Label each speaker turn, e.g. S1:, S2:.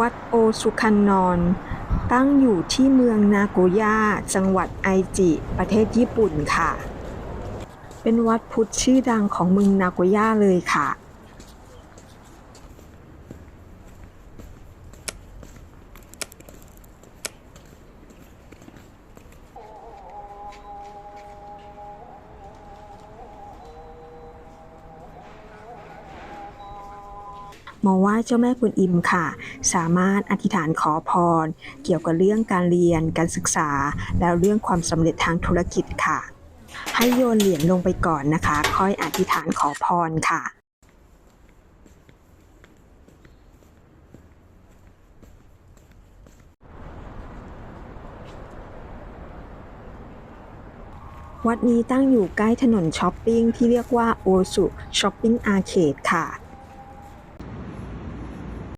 S1: วัดโอซุคันนอนตั้งอยู่ที่เมืองนาโกย่า จังหวัดไอจิ ประเทศญี่ปุ่นค่ะ เป็นวัดพุทธชื่อดังของเมืองนาโกย่าเลยค่ะ มาไหว้เจ้าแม่กุนอิมค่ะ สามารถอธิษฐานขอพร เกี่ยวกับเรื่องการเรียน การศึกษา แล้วเรื่องความสำเร็จทางธุรกิจค่ะ ให้โยนเหรียญลงไปก่อนนะคะ ค่อยอธิษฐานขอพรค่ะวัดนี้ตั้งอยู่ใกล้ถนนช้อปปิ้งที่เรียกว่าโอสุช้อปปิ้งอาร์เคดค่ะ